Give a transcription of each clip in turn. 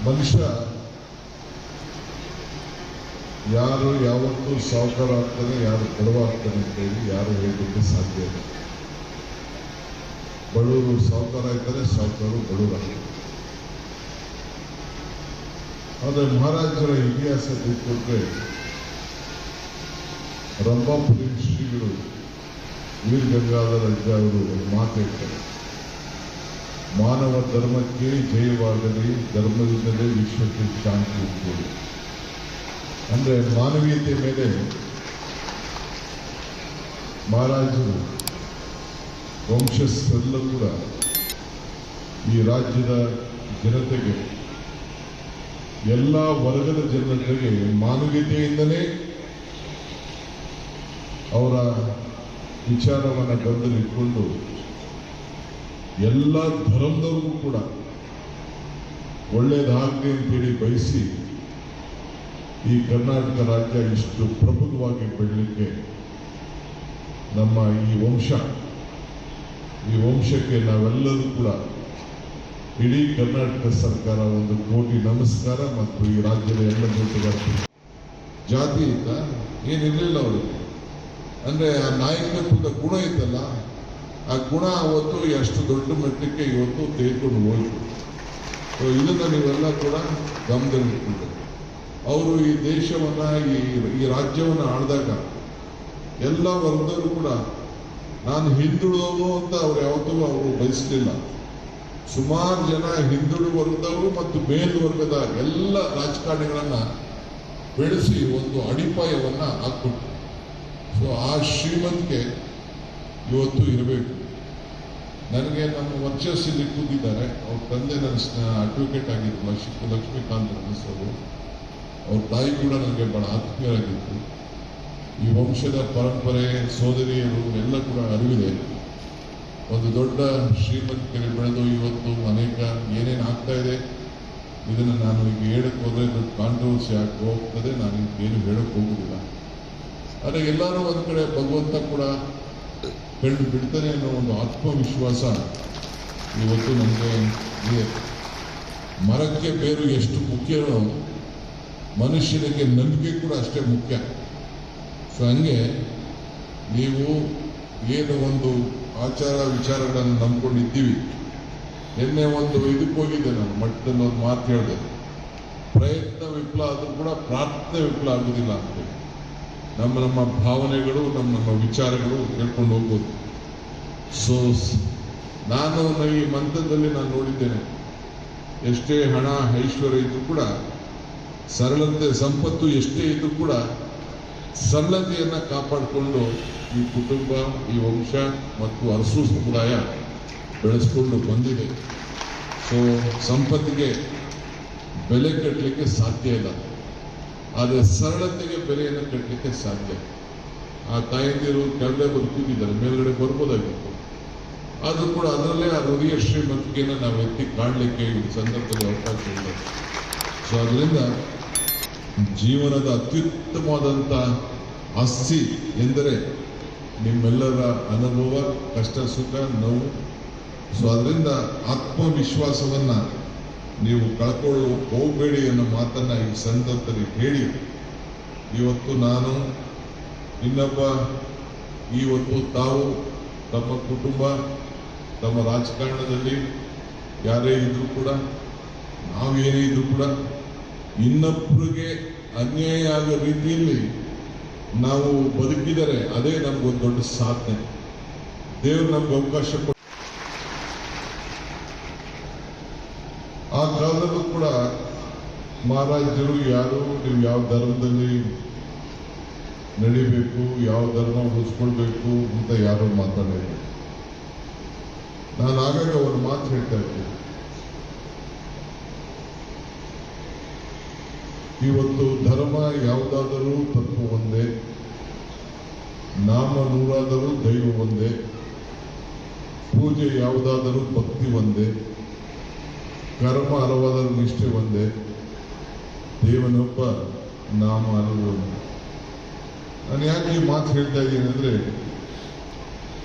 ಮನುಷ್ಯ ಯಾರು ಯಾವತ್ತೂ ಸಾವುಕಾರ ಆಗ್ತಾನೆ ಯಾರು ಕೊಡವಾಗ್ತಾನೆ ಅಂತ ಹೇಳಿ ಯಾರು ಹೇಳಲಿಕ್ಕೆ ಸಾಧ್ಯ ಇಲ್ಲ. ಬಡವರು ಸಾವುಕಾರ ಇದ್ದಾರೆ ಸಾವುಕಾರು ಬಡವರಾಗ್ತಾರೆ ಆದರೆ ಮಹಾರಾಜರ ಇತಿಹಾಸ ತಿಳ್ಕೊಂಡ್ರೆ ರಂಭಾಪುರಿ ಶ್ರೀಗಳು ವೀರ್ ಗಂಗಾಧರ ಅಜ್ಜ ಅವರು ಮಾತು ಮಾನವ ಧರ್ಮಕ್ಕೆ ಜಯವಾಗಲಿ, ಧರ್ಮದಿಂದಲೇ ವಿಶ್ವಕ್ಕೆ ಶಾಂತಿ ಇರ್ಬೋದು ಅಂದ್ರೆ ಮಾನವೀಯತೆ ಮೇಲೆ ಮಹಾರಾಜರು ವಂಶಸ್ಥರೆಲ್ಲ ಕೂಡ ಈ ರಾಜ್ಯದ ಜನತೆಗೆ, ಎಲ್ಲ ವರ್ಗದ ಜನತೆಗೆ ಮಾನವೀಯತೆಯಿಂದಲೇ ಅವರ ವಿಚಾರವನ್ನು ಗಮನದಲ್ಲಿಟ್ಕೊಂಡು ಎಲ್ಲ ಧರ್ಮದವ್ರಿಗೂ ಕೂಡ ಒಳ್ಳೇದಾಗಲಿ ಅಂತೇಳಿ ಬಯಸಿ ಈ ಕರ್ನಾಟಕ ರಾಜ್ಯ ಇಷ್ಟು ಪ್ರಬುದ್ಧವಾಗಿ ಬೆಳಲಿಕ್ಕೆ ನಮ್ಮ ಈ ವಂಶ, ಈ ವಂಶಕ್ಕೆ ನಾವೆಲ್ಲರೂ ಕೂಡ ಇಡೀ ಕರ್ನಾಟಕ ಸರ್ಕಾರ ಒಂದು ಕೋಟಿ ನಮಸ್ಕಾರ ಮತ್ತು ಈ ರಾಜ್ಯದ ಎಲ್ಲ ಜೊತೆಗಾರರು ಜಾತಿ ಇತ್ತ? ಏನಿರಲಿಲ್ಲ ಅವರು ಅಂದ್ರೆ ಆ ನಾಯಕತ್ವದ ಗುಣ ಇತ್ತಲ್ಲ? ಆ ಗುಣ ಅವತ್ತು ಎಷ್ಟು ದೊಡ್ಡ ಮಟ್ಟಕ್ಕೆ ಇವತ್ತು ತೆಗೆದುಕೊಂಡು ಹೋಯ್ತು. ಸೊ ಇದನ್ನ ನೀವೆಲ್ಲ ಕೂಡ ಗಮನದಲ್ಲಿಟ್ಕೊಂಡು ಅವರು ಈ ದೇಶವನ್ನ, ಈ ಈ ರಾಜ್ಯವನ್ನು ಆಳಿದಾಗ ಎಲ್ಲ ವರ್ಗದವರು ಕೂಡ ನಾನು ಹಿಂದುಳಿದವನು ಅಂತ ಅವ್ರು ಯಾವತ್ತೂ ಅವರು ಬಯಸಲಿಲ್ಲ. ಸುಮಾರು ಜನ ಹಿಂದುಳಿದ ವರ್ಗದವರು ಮತ್ತು ಮೇಲ್ವರ್ಗದ ಎಲ್ಲ ರಾಜಕಾರಣಿಗಳನ್ನ ಬೆಳೆಸಿ ಒಂದು ಅಡಿಪಾಯವನ್ನು ಹಾಕ್ಬಿಟ್ಟು ಸೊ ಆ ಶ್ರೀಮಂತಿಗೆ ಇವತ್ತು ಇರಬೇಕು. ನನಗೆ ನಮ್ಮ ವರ್ಚಸ್ಸಿಲ್ಲಿ ಕೂತಿದ್ದಾರೆ. ಅವ್ರ ತಂದೆ ನನ್ನ ಅಡ್ವೊಕೇಟ್ ಆಗಿದ್ರು ಲಕ್ಷ್ಮೀ ಲಕ್ಷ್ಮೀಕಾಂತ್ ಅವರು. ಅವ್ರ ತಾಯಿ ಕೂಡ ನನಗೆ ಬಹಳ ಆತ್ಮೀಯರಾಗಿತ್ತು ಈ ವಂಶದ ಪರಂಪರೆ ಸೋದರಿಯರು ಎಲ್ಲ ಕೂಡ ಅರಿವಿದೆ. ಒಂದು ದೊಡ್ಡ ಶ್ರೀಮಂತಿಕೆಯಲ್ಲಿ ಬೆಳೆದು ಇವತ್ತು ಅನೇಕ ಏನೇನು ಆಗ್ತಾ ಇದೆ, ಇದನ್ನು ನಾನು ಈಗ ಹೇಳಕ್ಕೆ ಹೋದ್ರೆ ದೊಡ್ಡ ಕಾಂಟ್ರವರ್ಸಿ ಆಗಿ ಹೋಗ್ತದೆ. ನಾನು ಏನು ಹೇಳಕ್ಕೆ ಹೋಗುದಿಲ್ಲ. ಆದರೆ ಎಲ್ಲರೂ ಒಂದು ಕಡೆ ಭಗವಂತ ಕೂಡ ಕಂಡು ಬಿಡ್ತಾರೆ ಅನ್ನೋ ಒಂದು ಆತ್ಮವಿಶ್ವಾಸ ಇವತ್ತು ನಮಗೆ ಇದೆ. ಮರಕ್ಕೆ ಬೇರು ಎಷ್ಟು ಮುಖ್ಯನೋ ಮನುಷ್ಯನಿಗೆ ನಂಬಿಕೆ ಕೂಡ ಅಷ್ಟೇ ಮುಖ್ಯ. ಸೊ ಹಂಗೆ ನೀವು ಏನು ಒಂದು ಆಚಾರ ವಿಚಾರಗಳನ್ನು ನಂಬ್ಕೊಂಡಿದ್ದೀವಿ. ನಿನ್ನೆ ಒಂದು ಇದಕ್ಕೆ ಹೋಗಿದ್ದೆ ನಾನು ಮಟ್ಟದಲ್ಲಿ ಮಾತು ಹೇಳಿದೆ. ಪ್ರಯತ್ನ ವಿಫಲ ಆದರೂ ಕೂಡ ಪ್ರಾರ್ಥನೆ ವಿಫಲ ಆಗುವುದಿಲ್ಲ ಅಂತೇಳಿ ನಮ್ಮ ನಮ್ಮ ಭಾವನೆಗಳು, ನಮ್ಮ ನಮ್ಮ ವಿಚಾರಗಳು ಹೇಳ್ಕೊಂಡು ಹೋಗ್ಬೋದು. ಸೊ ನಾನು ಈ ಮಂತ್ರದಲ್ಲಿ ನಾನು ನೋಡಿದ್ದೇನೆ. ಎಷ್ಟೇ ಹಣ, ಐಶ್ವರ್ಯ ಇದ್ರೂ ಕೂಡ, ಸರಳತೆ, ಸಂಪತ್ತು ಎಷ್ಟೇ ಇದ್ರೂ ಕೂಡ, ಸರಳತೆಯನ್ನು ಕಾಪಾಡಿಕೊಂಡು ಈ ಕುಟುಂಬ, ಈ ವಂಶ ಮತ್ತು ಅರಸು ಸಮುದಾಯ ಬೆಳೆಸ್ಕೊಂಡು ಬಂದಿದೆ. ಸೊ ಸಂಪತ್ತಿಗೆ ಬೆಲೆ ಕಟ್ಟಲಿಕ್ಕೆ ಸಾಧ್ಯ ಇಲ್ಲ. ಆದರೆ ಸರಳತೆಗೆ ಬೆಲೆಯನ್ನು ಕಟ್ಟಲಿಕ್ಕೆ ಸಾಧ್ಯ. ಆ ತಾಯಂದಿರು ಕೆಳಗಡೆ ಬದುಕಿದ್ದಾರೆ ಮೇಲ್ಗಡೆ ಬರ್ಬೋದಾಗಿತ್ತು. ಆದರೂ ಕೂಡ ಅದರಲ್ಲೇ ಆ ಹೃದಯ ಶ್ರೀಮಂತಿಕೆಯನ್ನು ನಾವು ಎತ್ತಿ ಕಾಣಲಿಕ್ಕೆ ಈ ಸಂದರ್ಭದಲ್ಲಿ ಅವಕಾಶ ಇಲ್ಲ ಸೊ ಅದರಿಂದ ಜೀವನದ ಅತ್ಯುತ್ತಮವಾದಂಥ ಆಸ್ತಿ ಎಂದರೆ ನಿಮ್ಮೆಲ್ಲರ ಅನುಭವ, ಕಷ್ಟ, ಸುಖ, ನೋವು. ಸೊ ಅದರಿಂದ ಆತ್ಮವಿಶ್ವಾಸವನ್ನ ನೀವು ಕಳ್ಕೊಳ್ಳು ಹೋಗಬೇಡಿ ಅನ್ನೋ ಮಾತನ್ನ ಈ ಸಂದರ್ಭದಲ್ಲಿ ಹೇಳಿ, ಇವತ್ತು ನಾನು ಇನ್ನೊಬ್ಬ ಇವತ್ತು ತಾವು, ತಮ್ಮ ಕುಟುಂಬ, ತಮ್ಮ ರಾಜಕಾರಣದಲ್ಲಿ ಯಾರೇ ಇದ್ರೂ ಕೂಡ, ನಾವೇನೇ ಇದ್ರೂ ಕೂಡ ಇನ್ನೊಬ್ಬರಿಗೆ ಅನ್ಯಾಯ ಆಗೋ ರೀತಿಯಲ್ಲಿ ನಾವು ಬದುಕಿದರೆ ಅದೇ ನಮ್ಗೊಂದು ದೊಡ್ಡ ಸಾಧನೆ. ದೇವರು ನಮ್ಗೆ ಅವಕಾಶ ಆ ಕಾಲದಲ್ಲೂ ಕೂಡ ಮಹಾರಾಜರು ಯಾರು ನೀವು ಯಾವ ಧರ್ಮದಲ್ಲಿ ನಡಿಬೇಕು, ಯಾವ ಧರ್ಮ ಉಳಿಸ್ಕೊಳ್ಬೇಕು ಅಂತ ಯಾರು ಮಾತಾಡಿಲ್ಲ ನಾನು ಆಗಾಗ ಅವ್ರ ಮಾತು ಹೇಳ್ತಾ ಇರ್ತೀನಿ. ಇವತ್ತು ಧರ್ಮ ಯಾವುದಾದರೂ ತತ್ವ ಒಂದೇ, ನಾಮ ನೂರಾದರೂ ದೈವ ಒಂದೇ, ಪೂಜೆ ಯಾವುದಾದರೂ ಭಕ್ತಿ ಒಂದೇ ಕರ್ಮ ಹಲವಾದರೂ ನಿಷ್ಠೆ ಒಂದೇ. ದೇವನೊಬ್ಬ ನಾಮ ಹಲವು ಒಂದೇ ನಾನು ಯಾಕೆ ಈ ಮಾತು ಹೇಳ್ತಾ ಇದ್ದೀನಿ ಅಂದ್ರೆ,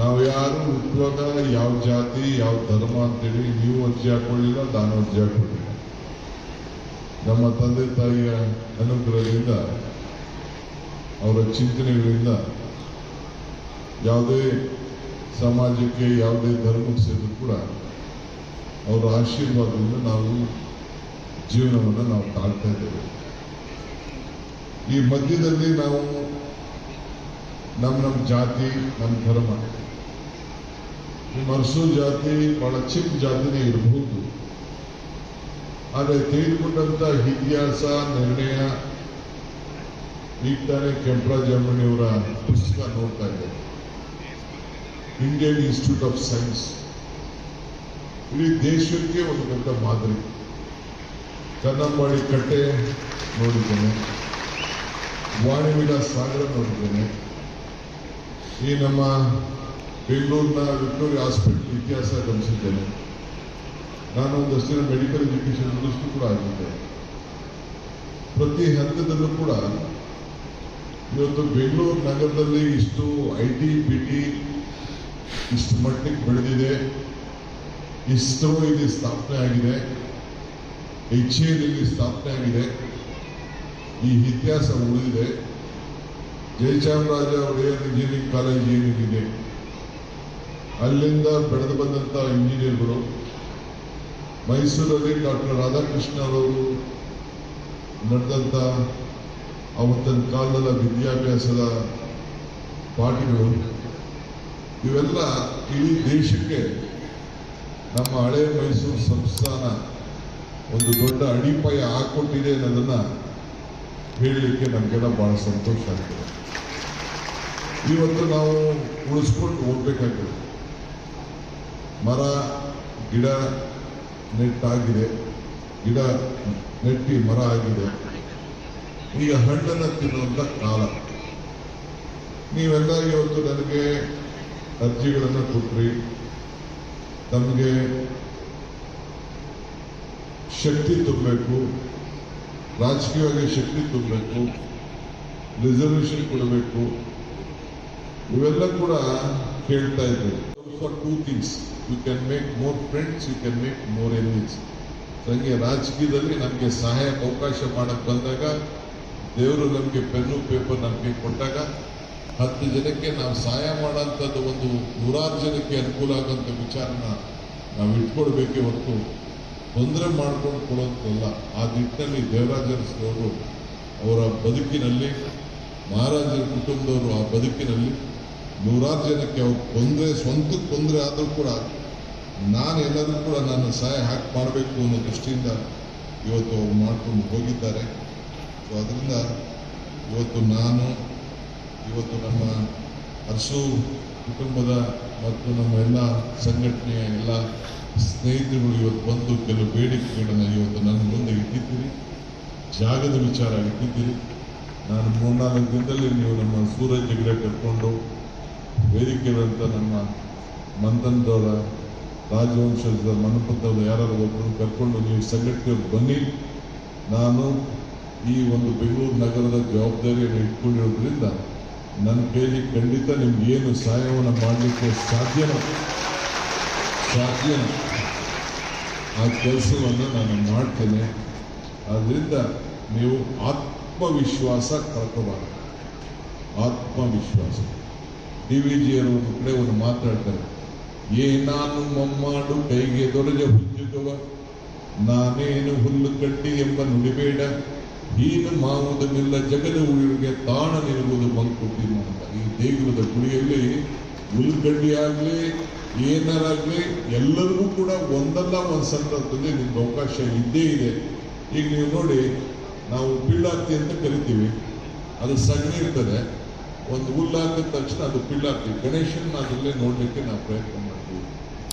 ನಾವು ಯಾರು ಹುಟ್ಟುವಾಗ ಯಾವ ಜಾತಿ, ಯಾವ ಧರ್ಮ ಅಂತೇಳಿ ನೀವು ಅರ್ಜಿ ಹಾಕೊಳ್ಳಿಲ್ಲ, ನಾನು ಅರ್ಜಿ ಹಾಕೊಳ್ಳಿಲ್ಲ ನಮ್ಮ ತಂದೆ ತಾಯಿಯ ಅನುಗ್ರಹದಿಂದ, ಅವರ ಚಿಂತನೆಗಳಿಂದ ಯಾವುದೇ ಸಮಾಜಕ್ಕೆ ಯಾವುದೇ ಧರ್ಮಕ್ಕೆ ಸೇರಿದ್ರು ಕೂಡ ಅವರ ಆಶೀರ್ವಾದದಿಂದ ನಾವು ಜೀವನವನ್ನು ನಾವು ತಾಳ್ತಾ ಇದ್ದೇವೆ. ಈ ಮಧ್ಯದಲ್ಲಿ ನಾವು ನಮ್ಮ ನಮ್ಮ ಜಾತಿ, ನಮ್ಮ ಧರ್ಮ. ಈ ಮರ್ಸು ಜಾತಿ, ಬಹಳ ಚಿಕ್ಕ ಜಾತಿನೇ ಇರಬಹುದು. ಆದರೆ ತೆಗೆದುಕೊಂಡಂತ ಇತಿಹಾಸ, ನಿರ್ಣಯ ಈಗ ತಾನೇ ಕೆಂಪರಾಜಮ್ಮನಿಯವರ ಪುಸ್ತಕ ನೋಡ್ತಾ ಇದ್ದೇವೆ. ಇಂಡಿಯನ್ ಇನ್ಸ್ಟಿಟ್ಯೂಟ್ ಆಫ್ ಸೈನ್ಸ್ ಇಡೀ ದೇಶಕ್ಕೆ ಒಂದು ದೊಡ್ಡ ಮಾದರಿ. ಕನ್ನಂಬಾಡಿ ಕಟ್ಟೆ ನೋಡಿದ್ದೇನೆ. ವಾಣಿವಿಲ ಸಾಗರ ನೋಡಿದ್ದೇನೆ. ಈ ನಮ್ಮ ಬೆಂಗಳೂರಿನ ವಿಕ್ಟೋರಿಯಾ ಹಾಸ್ಪಿಟಲ್ ಇತಿಹಾಸ ಗಮನಿಸಿದ್ದೇನೆ. ನಾನು ಒಂದಷ್ಟು ದಿನ ಮೆಡಿಕಲ್ ಎಜುಕೇಶನ್ ದೃಷ್ಟಿ ಕೂಡ ಆಗಿದ್ದೆ. ಪ್ರತಿ ಹಂತದಲ್ಲೂ ಕೂಡ ಇವತ್ತು ಬೆಂಗಳೂರು ನಗರದಲ್ಲಿ ಇಷ್ಟು ಐ ಟಿ, ಬಿ ಟಿ ಇಷ್ಟು ಮಟ್ಟಿಗೆ ಬೆಳೆದಿದೆ. ಇಸ್ರೋ ಇಲ್ಲಿ ಸ್ಥಾಪನೆ ಆಗಿದೆ ಎಚ್ ಸ್ಥಾಪನೆ ಆಗಿದೆ ಈ ಇತಿಹಾಸ ಉಳಿದಿದೆ ಜಯಚಾಮರಾಜ ಒಡೆಯರ್ ಇಂಜಿನಿಯರಿಂಗ್ ಕಾಲೇಜ್ ಏನಿದೆ ಅಲ್ಲಿಂದ ಬೆಳೆದು ಬಂದಂಥ ಇಂಜಿನಿಯರ್ಗಳು ಮೈಸೂರಲ್ಲಿ ಡಾಕ್ಟರ್ ರಾಧಾಕೃಷ್ಣ ಅವರು ನಡೆದಂಥ ಅವತ್ತಿನ ಕಾಲದ ವಿದ್ಯಾಭ್ಯಾಸದ ಪಾಠಗಳು ಇವೆಲ್ಲ ಇಡೀ ದೇಶಕ್ಕೆ ನಮ್ಮ ಹಳೆ ಮೈಸೂರು ಸಂಸ್ಥಾನ ಒಂದು ದೊಡ್ಡ ಅಡಿಪಾಯ ಹಾಕೊಟ್ಟಿದೆ ಅನ್ನೋದನ್ನ ಹೇಳಲಿಕ್ಕೆ ನಮಗೆಲ್ಲ ಬಹಳ ಸಂತೋಷ ಆಗ್ತದೆ. ಇವತ್ತು ನಾವು ಉಳಿಸ್ಕೊಂಡು ಹೋಗ್ಬೇಕಾಗ್ತದೆ. ಮರ, ಗಿಡ ನೆಟ್ಟಾಗಿದೆ ಗಿಡ, ನೆಟ್ಟಿ, ಮರ ಆಗಿದೆ. ಈಗ ಹಣ್ಣನ್ನು ತಿನ್ನುವಂಥ ಕಾಲ. ನೀವೆಲ್ಲ ಇವತ್ತು ನನಗೆ ಅರ್ಜಿಗಳನ್ನು ಕೊಟ್ರಿ. ತಮಗೆ ಶಕ್ತಿ ತುಂಬಬೇಕು, ರಾಜಕೀಯವಾಗಿ ಶಕ್ತಿ ತುಂಬಬೇಕು ರಿಸರ್ವೇಷನ್ ಕೊಡಬೇಕು, ಇವೆಲ್ಲ ಕೂಡ ಕೇಳ್ತಾ ಇದ್ದೀವಿ for two things you can make more friends you can make more enemies ನನಗೆ ರಾಜಕೀಯದಲ್ಲಿ ನಮಗೆ ಸಹಾಯಕ್ಕೆ ಅವಕಾಶ ಮಾಡಕ್ಕೆ ಬಂದಾಗ, ದೇವರು ನಮಗೆ ಪೆನ್ನು ಪೇಪರ್ ನಮಗೆ ಕೊಟ್ಟಾಗ ಹತ್ತು ಜನಕ್ಕೆ ನಾವು ಸಹಾಯ ಮಾಡುವಂಥದ್ದು ಒಂದು ನೂರಾರು ಜನಕ್ಕೆ ಅನುಕೂಲ ಆಗೋಂಥ ವಿಚಾರನ ನಾವು ಇಟ್ಕೊಳ್ಬೇಕೇ ಹೊರತು ತೊಂದರೆ ಮಾಡ್ಕೊಂಡು ಕೊಡೋಂಥಲ್ಲ ಆ ನಿಟ್ಟಿನಲ್ಲಿ ದೇವರಾಜರವರು ಅವರ ಬದುಕಿನಲ್ಲಿ, ಮಹಾರಾಜರ ಕುಟುಂಬದವರು ಆ ಬದುಕಿನಲ್ಲಿ ನೂರಾರು ಜನಕ್ಕೆ ಅವ್ರು ತೊಂದರೆ, ಸ್ವಂತಕ್ಕೆ ತೊಂದರೆ ಆದರೂ ಕೂಡ ನಾನು ಎಲ್ಲರೂ ಕೂಡ ನನ್ನ ಸಹಾಯ ಹಾಕಿ ಮಾಡಬೇಕು ಅನ್ನೋ ದೃಷ್ಟಿಯಿಂದ ಇವತ್ತು ಅವ್ರು ಮಾಡ್ಕೊಂಡು ಹೋಗಿದ್ದಾರೆ. ಸೊ ಅದರಿಂದ ಇವತ್ತು ನಾನು ಇವತ್ತು ನಮ್ಮ ಹರ್ಷು ಕುಟುಂಬದ ಮತ್ತು ನಮ್ಮ ಎಲ್ಲ ಸಂಘಟನೆಯ ಎಲ್ಲ ಸ್ನೇಹಿತರುಗಳು ಇವತ್ತು ಬಂದು ಕೆಲವು ಬೇಡಿಕೆಗಳನ್ನು ಇವತ್ತು ನನ್ನ ಮುಂದೆ ಇಟ್ಟಿದ್ದೀರಿ. ಜಾಗದ ವಿಚಾರ ಇಟ್ಟಿದ್ದೀರಿ. ನಾನು ಮೂರ್ನಾಲ್ಕು ದಿನದಲ್ಲಿ ನೀವು ನಮ್ಮ ಸೂರಜ್ ಹೆಗ್ಡೆ ಕರ್ಕೊಂಡು ವೇದಿಕೆಗಳಂತ ನಮ್ಮ ಮಂದನದವರ ರಾಜವಂಶದ ಮನಪಂತವರು ಯಾರು ಒಬ್ಬರು ಕರ್ಕೊಂಡು ನೀವು ಸಂಘಟನೆಯವ್ರು ಬನ್ನಿ. ನಾನು ಈ ಒಂದು ಬೆಂಗಳೂರು ನಗರದ ಜವಾಬ್ದಾರಿಯನ್ನು ಇಟ್ಕೊಂಡಿರೋದ್ರಿಂದ ನನ್ನ ಕೈಲಿ ಖಂಡಿತ ನಿಮ್ಗೆ ಏನು ಸಹಾಯವನ್ನು ಮಾಡಲಿಕ್ಕೆ ಸಾಧ್ಯನೋ? ಸಾಧ್ಯ ಆ ಕೆಲಸವನ್ನು ನಾನು ಮಾಡ್ತೇನೆ. ಆದ್ದರಿಂದ ನೀವು ಆತ್ಮವಿಶ್ವಾಸ ಕಳ್ಕೋಬಾರದು. ಆತ್ಮವಿಶ್ವಾಸ. ಡಿ ವಿ ಜಿಯವರು ಒಂದು ಕಡೆ ಒಂದು ಮಾತಾಡ್ತಾರೆ. ಏನಾನು ಮಮ್ಮಾಡು ಕೈಗೆ ದೊರೆಯ ಹುಜ್ಜುಗವ ನಾನೇನು ಹುಲ್ಲು ಕಟ್ಟಿ ಎಂಬ ನುಡಿಬೇಡ. ಹೀನು ಮಾಡುವುದನ್ನೆಲ್ಲ ಜಗದ ಉಳಿಗೆ ತಾಣ ನಿಲ್ಲುವುದು ಮಂಕುಟ್ಟಿನ ಅಂತ ಈ ದೇಗುಲದ ಗುಡಿಯಲ್ಲಿ ಆಗ್ಲಿ ಏನಾರಾಗಲಿ, ಎಲ್ಲರಿಗೂ ಕೂಡ ಒಂದಲ್ಲ ಒಂದು ಸಂದರ್ಭದಲ್ಲಿ ನಿಮ್ಗೆ ಅವಕಾಶ ಇದ್ದೇ ಇದೆ. ಈಗ ನೀವು ನೋಡಿ, ನಾವು ಪಿಳ್ಳಾರ್ತಿ ಅಂತ ಕರಿತೀವಿ. ಅದು ಸಗಣಿ ಇರ್ತದೆ. ಒಂದು ಹುಲ್ಲು ಹಾಕಿದ ತಕ್ಷಣ ಅದು ಪಿಳ್ಳಾರ್ತಿ. ಗಣೇಶನ ಅದರಲ್ಲೇ ನೋಡಲಿಕ್ಕೆ ನಾವು ಪ್ರಯತ್ನ ಮಾಡ್ತೀವಿ.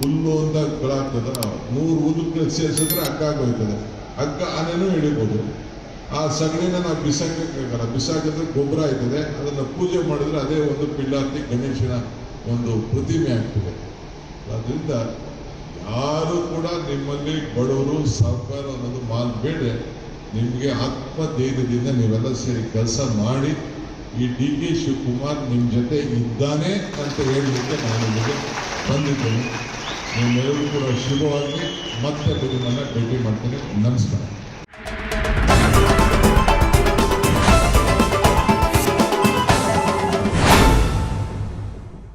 ಹುಲ್ಲು ಅಂತ ಆಗ್ತದ ನೂರು ಹುಲ್ಲು ಸೇರಿಸಿದ್ರೆ ಹಗ್ಗ ಆಗೋಯ್ತದೆ ಹಗ್ಗ ಆನೆನೂ ಹಿಡಿಬೋದು. ಆ ಸಗಣಿನ ನಾವು ಬಿಸಾಕಕ್ಕಾಗಲ್ಲ ಬಿಸಾಕಿದ್ರೆ ಗೊಬ್ಬರ ಆಯ್ತದೆ. ಅದನ್ನು ಪೂಜೆ ಮಾಡಿದ್ರೆ ಅದೇ ಒಂದು ಪಿಳ್ಳಾರ್ತಿ ಗಣೇಶನ ಒಂದು ಪ್ರತಿಮೆ ಆಗ್ತದೆ. ಅದರಿಂದ ಯಾರು ಕೂಡ ನಿಮ್ಮಲ್ಲಿ ಬಡವರು ಸಾಹುಕಾರ ಅನ್ನೋದು ಮಾಲ್ ಬೇಡ ನಿಮಗೆ ಆತ್ಮಧೈರ್ಯದಿಂದ ನೀವೆಲ್ಲ ಸೇರಿ ಕೆಲಸ ಮಾಡಿ ಈ ಡಿ ಕೆ ಶಿವಕುಮಾರ್ ನಿಮ್ಮ ಜೊತೆ ಇದ್ದಾನೆ ಅಂತ ಹೇಳಲಿಕ್ಕೆ ನಾನು ನಿಮಗೆ ಬಂದಿದ್ದೇನೆ. ನಿಮ್ಮೆಲ್ಲರೂ ಕೂಡ ಶುಭವಾಗಿ ಮತ್ತೆ ನಿಮ್ಮನ್ನು ಭೇಟಿ ಮಾಡ್ತೀನಿ. ನಮಸ್ಕಾರ.